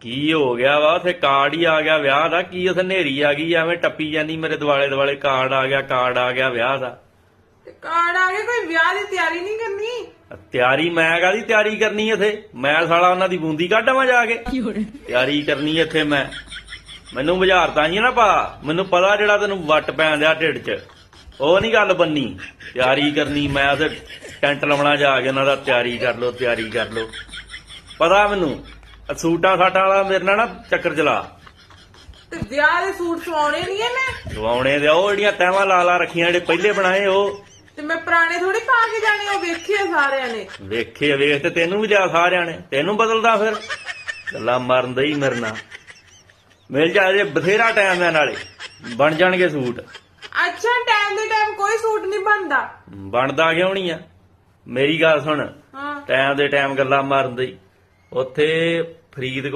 ਕੀ ਹੋ ਗਿਆ ਵਾ? ਉਥੇ ਕਾਰਡ ਹੀ ਆ ਗਿਆ ਵਿਆਹ ਦਾ। ਕੀ ਉਥੇ ਨੇਰੀ ਆ ਗਈ? ਐਵੇਂ ਟੱਪੀ ਜਾਂਦੀ ਮੇਰੇ ਦਿਵਾਲੇ ਦਿਵਾਲੇ ਕਾਰਡ ਆ ਗਿਆ ਕਾਰਡ ਆ ਗਿਆ ਵਿਆਹ ਦਾ। ਤੇ ਕਾਰਡ ਆ ਗਿਆ ਕੋਈ ਵਿਆਹ ਦੀ ਤਿਆਰੀ ਨਹੀਂ ਕਰਨੀ? ਤਿਆਰੀ ਮੈਂ ਕਾਦੀ ਤਿਆਰੀ ਕਰਨੀ ਇਥੇ? ਮੈਂ ਸਾਲਾ ਉਹਨਾਂ ਦੀ ਬੂੰਦੀ ਕੱਢਾਵਾਂ ਜਾ ਕੇ। ਤਿਆਰੀ ਕਰਨੀ ਇੱਥੇ ਮੈਂ। ਮੈਨੂੰ ਬੁਝਾਰਤਾਂ ਹੀ ਨਾ ਪਾ। ਮੈਨੂੰ ਪਤਾ ਜਿਹੜਾ ਤੈਨੂੰ ਵੱਟ ਪੈਣ ਦਿਆ ਢਿੱਡ 'ਚ। ਉਹ ਨਹੀਂ ਗੱਲ ਬੰਨੀ। ਤਿਆਰੀ ਕਰਨੀ ਮੈਂ ਉਥੇ। ਟੈਂਟ ਲਾਉਣਾ ਜਾ ਕੇ ਉਹਨਾਂ ਦਾ ਤਿਆਰੀ ਕਰ ਲੋ ਤਿਆਰੀ ਕਰ ਲੋ ਪਤਾ ਮੈਨੂੰ। ਸੂਟਾਂ ਸਾਟਾਂ ਵਾਲਾ ਮੇਰੇ ਨਾਲ ਨਾ ਚੱਕਰ ਚਲਾ। ਤੇ ਵਿਆਹ ਦੇ ਸੂਟ ਸਵਾਉਣੇ ਨਹੀਂ ਇਹਨੇ? ਦਵਾਉਣੇ ਦੇ ਉਹ ਜਿਹੜੀਆਂ ਤੈਵਾਂ ਲਾ ਲਾ ਰੱਖੀਆਂ ਜਿਹੜੇ ਪਹਿਲੇ ਬਣਾਏ ਉਹ। ਤੇ ਮੈਂ ਪੁਰਾਣੇ ਥੋੜੀ ਪਾ ਕੇ ਜਾਣੇ ਉਹ ਵੇਖੇ ਆ ਸਾਰਿਆਂ ਨੇ। ਵੇਖੇ ਵੇਖ ਤੇ ਤੈਨੂੰ ਵੀ ਲਿਆ ਸਾਰਿਆਂ ਨੇ। ਤੈਨੂੰ ਬਦਲਦਾ ਫਿਰ। ਗੱਲਾਂ ਮਾਰਨ ਦੇ ਹੀ ਮੇਰੇ ਨਾਲ। ਮਿਲ ਜਾ ਜੇ ਬਥੇਰਾ ਟਾਈਮ ਹੈ ਨਾਲੇ। ਬਣ ਜਾਣਗੇ ਸੂਟ। ਅੱਛਾ ਟਾਈਮ ਦੇ ਟਾਈਮ ਕੋਈ ਸੂਟ ਨਹੀਂ ਬਣਦਾ। ਬਣਦਾ ਕਿਉਂ ਨਹੀਂ ਆ? ਮੇਰੀ ਗੱਲ ਸੁਣ। ਹਾਂ। ਟਾਈਮ ਦੇ ਟਾਈਮ ਗੱਲਾਂ ਮਾਰਨ ਦੇ। ਉੱਥੇ ਫਰੀਦਕੋਟ